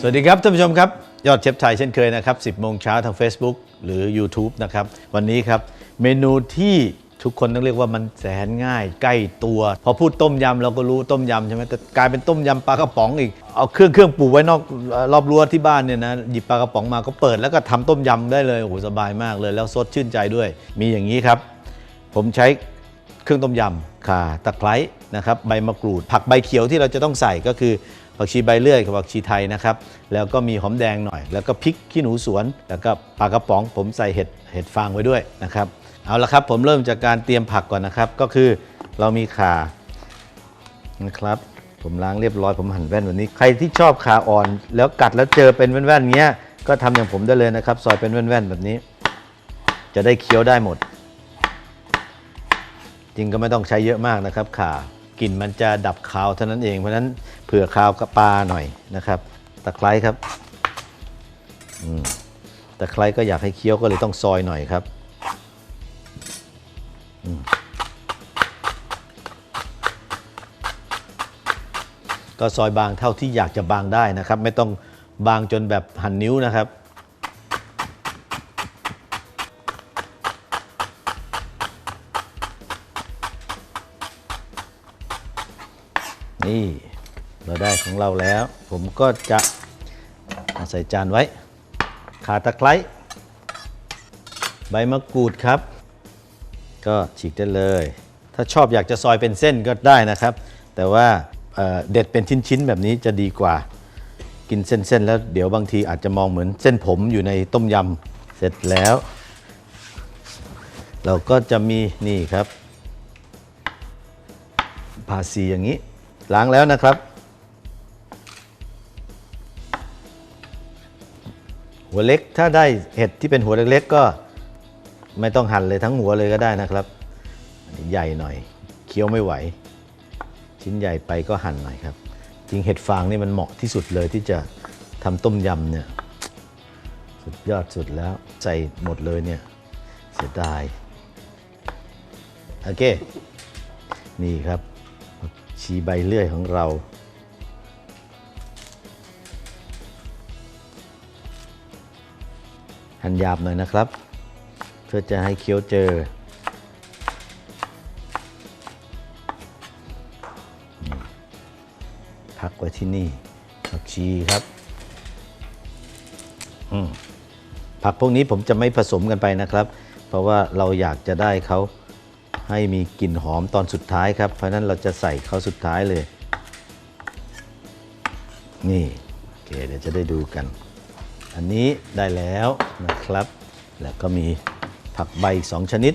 สวัสดีครับท่านผู้ชมครับ ยอดเชฟไทยเช่นเคยนะครับ 10 โมงเช้าทาง Facebook หรือ YouTube นะครับ วันนี้ครับ เมนูที่ทุกคนต้องเรียกว่ามันแสนง่าย ใกล้ตัว พอพูดต้มยำเราก็รู้ต้มยำใช่ไหมแต่กลายเป็นต้มยำปลากระป๋องอีก เอาเครื่องเครื่องปลูกไว้นอกรอบรั้วที่บ้านเนี่ยนะหยิบปลากระป๋องมาก็เปิดแล้วก็ทำต้มยำได้เลยโอ้โหสบายมากเลย แล้วสดชื่นใจด้วย มีอย่างนี้ครับ ผมใช้เครื่องต้มยำข่าตะไคร้นะครับใบมะกรูด ผักใบเขียวที่เราจะต้องใส่ก็คือ ผักชีใบเลื่อยกับผักชีไทยนะครับ แล้วก็มีหอมแดงหน่อย แล้วก็พริกขี้หนูสวน แล้วก็ปลากระป๋อง ผมใส่เห็ดเห็ดฟางไว้ด้วยนะครับ เอาละครับผมเริ่มจากการเตรียมผักก่อนนะครับ ก็คือเรามีข่านะครับ ผมล้างเรียบร้อยผมหั่นแว่นวันนี้ ใครที่ชอบขาอ่อน แล้วกัดแล้วเจอเป็นแว่นๆเงี้ย ก็ทำอย่างผมได้เลยนะครับ ซอยเป็นแว่นๆแบบนี้ จะได้เคี้ยวได้หมด จริงก็ไม่ต้องใช้เยอะมากนะครับข่ากลิ่นมันจะดับคาวเท่านั้นเองเพราะฉะนั้น เผื่อคาวกับปลาหน่อยนะครับ ตะไคร้ครับตะไคร้ก็อยากให้เคี้ยวก็เลยต้องซอยหน่อยครับก็ซอยบางเท่าที่อยากจะบางได้นะครับ ไม่ต้องบางจนแบบหั่นนิ้วนะครับ นี่ เราได้ของเราแล้ว ผมก็จะใส่จานไว้ ขาตะไคร้ใบมะกรูดครับ ก็ฉีกได้เลย ถ้าชอบอยากจะซอยเป็นเส้นก็ได้นะครับ แต่ว่าเเด็ดเป็นชิ้น ๆ แบบนี้จะดีกว่ากินเส้น ๆ แล้วเดี๋ยวบางทีอาจจะมองเหมือนเส้นผมอยู่ในต้มยำเสร็จแล้ว เราก็จะมีนี่ครับพาซีอย่างนี้ ล้างแล้วนะครับ หัวเล็กถ้าได้เห็ดที่เป็นหัวเล็กๆก็ไม่ต้องหั่นเลยทั้งหัวเลยก็ได้นะครับ ใหญ่หน่อย เคี้ยวไม่ไหว ชิ้นใหญ่ไปก็หั่นหน่อยครับ จริงเห็ดฟางนี่มันเหมาะที่สุดเลยที่จะทำต้มยำเนี่ย สุดยอดสุดแล้วใส่หมดเลยเนี่ยเสียดายโอเค นี่ครับชีใบเลื่อยของเรา หั่นหยาบหน่อยนะครับ เพื่อจะให้เคี้ยวเจอพักไว้ที่นี่ผักชีครับอืมผักพวกนี้ผมจะไม่ผสมกันไปนะครับ เพราะว่าเราอยากจะได้เขาให้มีกลิ่นหอมตอนสุดท้ายครับ เพราะนั้นเราจะใส่เขาสุดท้ายเลย นี่โอเคเดี๋ยวจะได้ดูกัน อันนี้ได้แล้วนะครับ แล้วก็มีผักใบอีกสองชนิด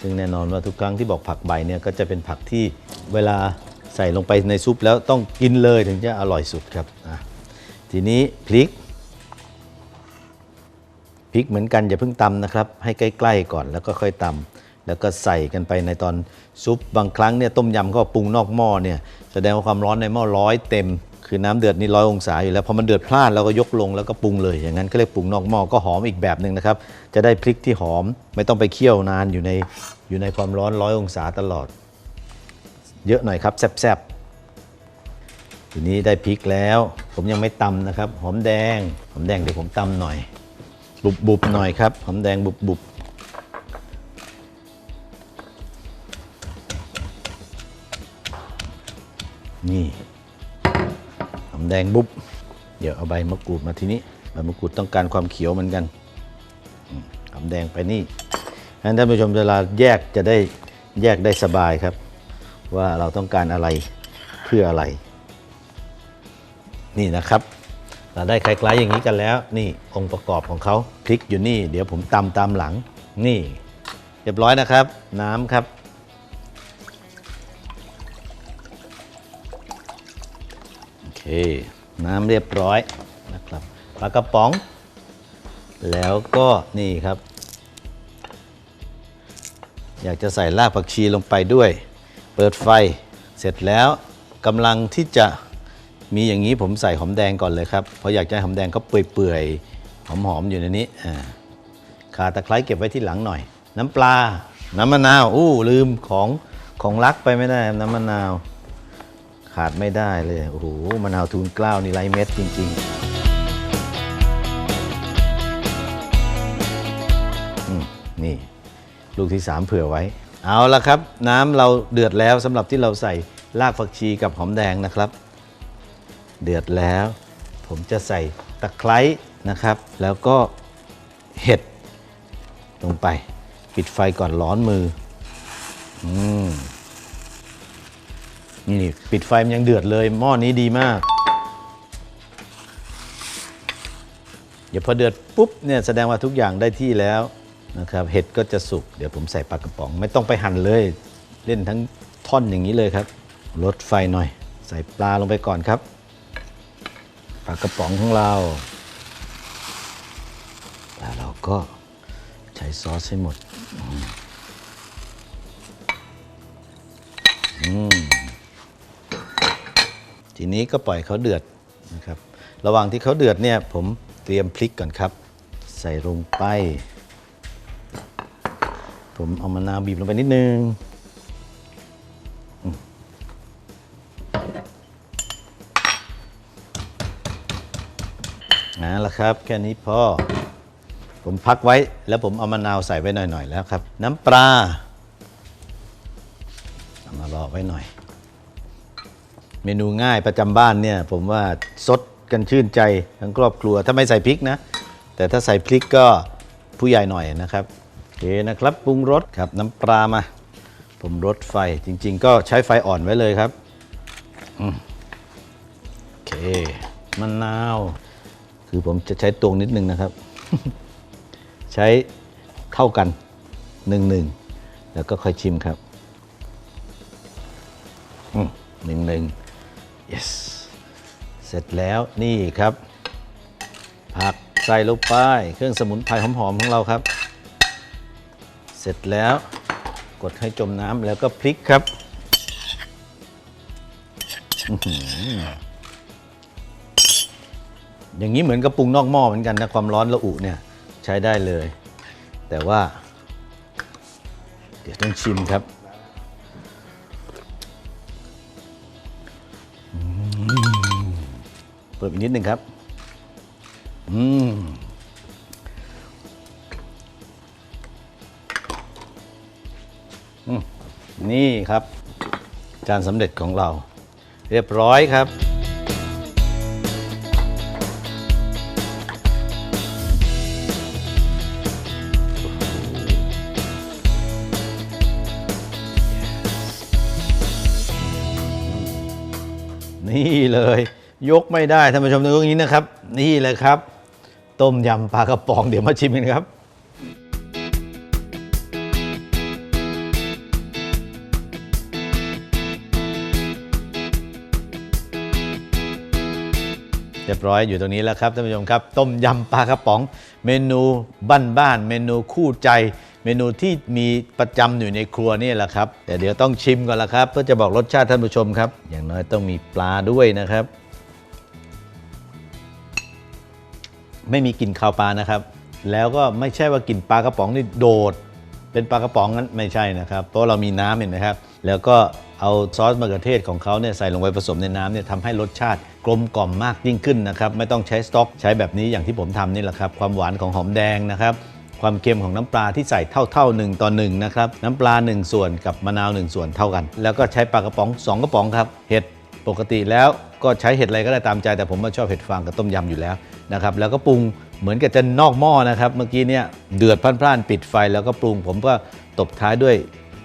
ซึ่งแน่นอนว่าทุกครั้งที่บอกผักใบเนี่ยก็จะเป็นผักที่เวลาใส่ลงไปในซุปแล้วต้องกินเลยถึงจะอร่อยสุดครับทีนี้พริกพริกเหมือนกันอย่าเพิ่งตำนะครับ ให้ใกล้ ๆ ก่อนแล้วก็ค่อยตำแล้วก็ใส่กันไปในตอนซุปบางครั้งเนี่ยต้มยำเขาปรุงนอกหม้อเนี่ยแสดงว่าความร้อนในหม้อร้อยเต็ม คือน้ำเดือดนี่ร้อยองศาอยู่แล้วพอมันเดือดพลานเราก็ยกลงแล้วก็ปรุงเลย อย่างนั้นก็เรียกปรุงนอกหม้อก็หอมอีกแบบหนึ่งนะครับ จะได้พริกที่หอมไม่ต้องไปเคี่ยวนานอยู่ในอยู่ในความร้อนร้อยองศาตลอด เยอะหน่อยครับแซ่บๆทีนี้ได้พริกแล้ว ผมยังไม่ตำนะครับ หอมแดงหอมแดงเดี๋ยวผมตำหน่อย บุบๆหน่อยครับหอมแดงบุบๆนี่ แดงบุบเดี๋ยวเอาใบมะกรูดมาทีนี้ใบมะกรูดต้องการความเขียวเหมือนกันอืมหอมแดงไปนี่งั้นท่านผู้ชมเวลาแยกจะได้แยกได้สบายครับ ว่าเราต้องการอะไรเพื่ออะไร นี่นะครับ เราได้คล้ายๆอย่างนี้กันแล้ว นี่องค์ประกอบของเขาพริกอยู่นี่ เดี๋ยวผมตำตามหลัง นี่ เรียบร้อยนะครับ น้ำครับ น้ำเรียบร้อยนะครับปลากระป๋อง แล้วก็นี่ครับ อยากจะใส่รากผักชีลงไปด้วย เปิดไฟเสร็จแล้วกำลังที่จะมีอย่างนี้ผมใส่หอมแดงก่อนเลยครับเพราะอยากจะให้หอมแดงเขาเปื่อยๆหอมๆอยู่ในนี้ขาตะไคร้เก็บไว้ที่หลังหน่อย น้ำปลา น้ำมะนาว อู้ลืมของของรักไปไม่ได้น้ำมะนาว ขาดไม่ได้เลย โอ้โหมะนาวทูนเกล้านี่ไรเม็ดจริง ๆ นี่ลูกที่ 3 เผื่อไว้ เอาละครับ น้ำเราเดือดแล้วสำหรับที่เราใส่รากผักชีกับหอมแดงนะครับ เดือดแล้ว ผมจะใส่ตะไคร้นะครับ แล้วก็เห็ดลงไป ปิดไฟก่อนร้อนมือ อืม นี่นี่ปิดไฟมันยังเดือดเลย หม้อนี้ดีมาก เดี๋ยวพอเดือดปุ๊บเนี่ยแสดงว่าทุกอย่างได้ที่แล้วนะครับเห็ดก็จะสุก เดี๋ยวผมใส่ปลากระป๋อง ไม่ต้องไปหั่นเลย เล่นทั้งท่อนอย่างนี้เลยครับ ลดไฟหน่อย ใส่ปลาลงไปก่อนครับปลากระป๋องของเราแล้วเราก็ใช้ซอสให้หมด ทีนี้ก็ปล่อยเขาเดือดนะครับ ระหว่างที่เขาเดือดเนี่ยผมเตรียมพริกก่อนครับ ใส่ลงไป ผมเอามะนาวบีบลงไปนิดนึงนั่นแหละครับแค่นี้พอผมพักไว้แล้วผมเอามะนาวใส่ไว้หน่อยๆแล้วครับ น้ำปลาเอามารอไว้หน่อย เมนูง่ายประจำบ้านเนี่ยผมว่าสดกันชื่นใจทั้งครอบครัวถ้าไม่ใส่พริกนะ แต่ถ้าใส่พริกก็ผู้ใหญ่หน่อยนะครับโอเคนะครับปรุงรสครับน้ำปลามา ผมลดไฟจริง ๆ ก็ใช้ไฟอ่อนไว้เลยครับโอเคมะนาว คือผมจะใช้ตวงนิดนึงนะครับ ใช้เท่ากันหนึ่งหนึ่งแล้วก็ค่อยชิมครับหนึ่งหนึ่ง yes เสร็จแล้วนี่ครับ ผักใส่ลงไปเครื่องสมุนไพรหอมๆของเราครับ เสร็จแล้วกดให้จมน้ำแล้วก็พลิกครับอื้อหืออย่างนี้เหมือนกับปรุงนอกหม้อเหมือนกันนะความร้อนระอุเนี่ยใช้ได้เลย แต่ว่า เดี๋ยวต้องชิมครับิดอีกนิดหนึ่งครับอือืมนี่ครับ จานสำเร็จของเรา เรียบร้อยครับนี่เลย ยกไม่ได้ท่านผู้ชมดูตรงนี้นะครับ นี่เลยครับ ต้มยำปลากระป๋องเดี๋ยวมาชิมกันครับเรียบร้อยอยู่ตรงนี้แล้วครับท่านผู้ชมครับ ต้มยำปลากระป๋อง เมนูบ้านๆเมนูคู่ใจ เมนูที่มีประจำอยู่ในครัวนี่แหละครับแต่เดี๋ยวต้องชิมก่อนละครับ เพื่อจะบอกรสชาติท่านผู้ชมครับ อย่างน้อยต้องมีปลาด้วยนะครับ ไม่มีกลิ่นคาวปลานะครับ แล้วก็ไม่ใช่ว่ากลิ่นปลากระป๋องนี่โดด เป็นปลากระป๋องนั้นไม่ใช่นะครับ เพราะเรามีน้ำเห็นไหมครับ แล้วก็เอาซอสมะเขือเทศของเขาเนี่ยใส่ลงไปผสมในน้ำเนี่ยทำให้รสชาติกลมกล่อมมากยิ่งขึ้นนะครับ ไม่ต้องใช้สต๊อก ใช้แบบนี้อย่างที่ผมทำนี่แหละครับ ความหวานของหอมแดงนะครับความเค็มของน้ำปลาที่ใส่เท่าๆหนึ่งต่อหนึ่งนะครับน้ำปลา 1 ส่วนกับมะนาว 1 ส่วนเท่ากัน แล้วก็ใช้ปลากระป๋อง 2 กระป๋องครับ เห็ดปกติแล้ว ก็ใช้เห็ดอะไรก็ได้ตามใจ แต่ผมมาชอบเห็ดฟางกับต้มยำอยู่แล้วนะครับแล้วก็ปรุงเหมือนกับจะนอกหม้อนะครับ เมื่อกี้เนี่ยเดือดพล่านๆปิดไฟแล้วก็ปรุง ผมก็ตบท้ายด้วย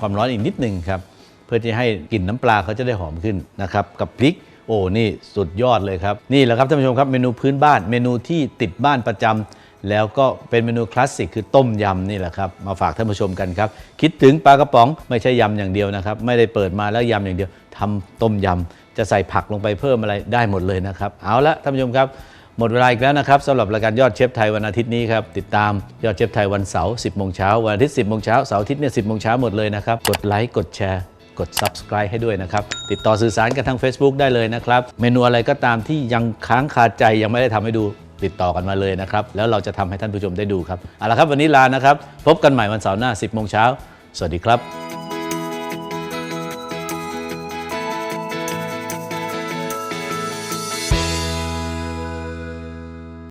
ความร้อนอีกนิดหนึ่งครับเพื่อที่ให้กลิ่นน้ำปลาเขาจะได้หอมขึ้นนะครับกับพริกโอ้นี่สุดยอดเลยครับนี่แหละครับท่านผู้ชมครับเมนูพื้นบ้านเมนูที่ติดบ้านประจำแล้วก็เป็นเมนูคลาสสิกคือต้มยำนี่แหละครับ มาฝากท่านผู้ชมกันครับ คิดถึงปลากระป๋องไม่ใช่ยำอย่างเดียวนะครับ ไม่ได้เปิดมาแล้วยำอย่างเดียวทำต้มยำ จะใส่ผักลงไปเพิ่มอะไรได้หมดเลยนะครับ เอาละท่านผู้ชมครับ หมดเวลาอีกแล้วนะครับสำหรับรายการยอดเชฟไทยวันอาทิตย์นี้ครับ ติดตามยอดเชฟไทยวันเสาร์10โมงเช้าวันอาทิตย์10โมงเช้าเสาร์อาทิตย์เนี่ย10โมงเช้าหมดเลยนะครับ กดไลค์กดแชร์กด subscribe ให้ด้วยนะครับ ติดต่อสื่อสารกันทาง Facebook ได้เลยนะครับ เมนูอะไรก็ตามที่ยังค้างคาใจยังไม่ได้ทำให้ดูติดต่อกันมาเลยนะครับ แล้วเราจะทำให้ท่านผู้ชมได้ดูครับเอาละครับวันนี้ลานะครับ พบกันใหม่วันเสาร์หน้า 10โมงเช้าสวัสดีครับ